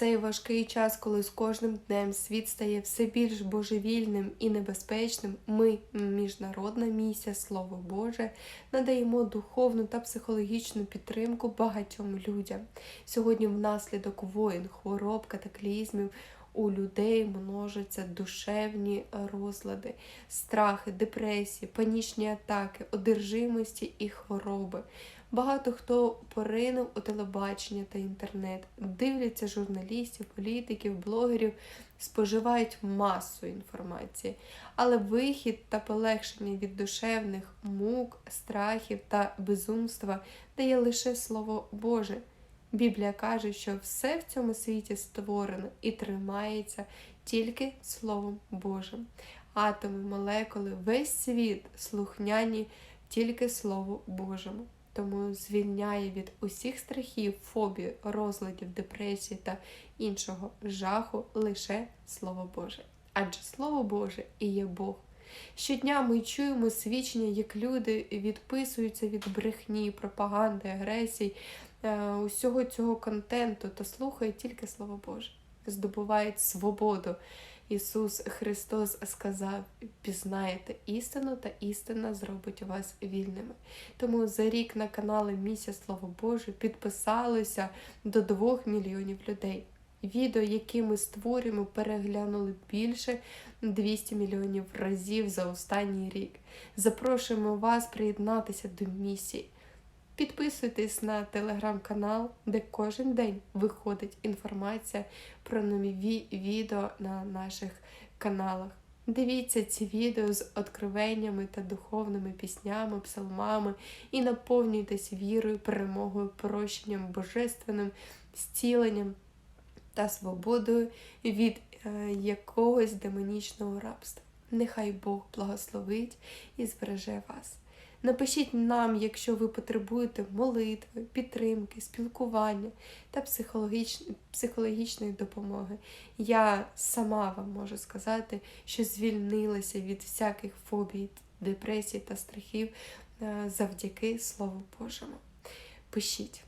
Цей важкий час, коли з кожним днем світ стає все більш божевільним і небезпечним, ми, міжнародна місія Слово Боже, надаємо духовну та психологічну підтримку багатьом людям. Сьогодні, внаслідок воїн, хвороб, катаклізмів. У людей множаться душевні розлади, страхи, депресії, панічні атаки, одержимості і хвороби. Багато хто поринув у телебачення та інтернет, дивляться журналістів, політиків, блогерів, споживають масу інформації, але вихід та полегшення від душевних мук, страхів та безумства дає лише Слово Боже. Біблія каже, що все в цьому світі створено і тримається тільки Словом Божим. Атоми, молекули, весь світ слухняні тільки Слову Божому. Тому звільняє від усіх страхів, фобій, розладів, депресії та іншого жаху лише Слово Боже. Адже Слово Боже і є Бог. Щодня ми чуємо свідчення, як люди відписуються від брехні, пропаганди, агресії, усього цього контенту та слухають тільки Слово Боже, здобувають свободу. Ісус Христос сказав: пізнаєте істину, та істина зробить вас вільними. Тому за рік на канали Місія Слово Боже підписалося до 2 мільйонів людей. Відео, які ми створюємо, переглянули більше 200 мільйонів разів за останній рік. Запрошуємо вас приєднатися до місії. Підписуйтесь на телеграм-канал, де кожен день виходить інформація про нові відео на наших каналах. Дивіться ці відео з откровеннями та духовними піснями, псалмами і наповнюйтесь вірою, перемогою, прощенням, божественним зціленням та свободою від е, якогось демонічного рабства. Нехай Бог благословить і збереже вас. Напишіть нам, якщо ви потребуєте молитви, підтримки, спілкування та психологіч... психологічної допомоги. Я сама вам можу сказати, що звільнилася від всяких фобій, депресій та страхів е, завдяки Слову Божому. Пишіть.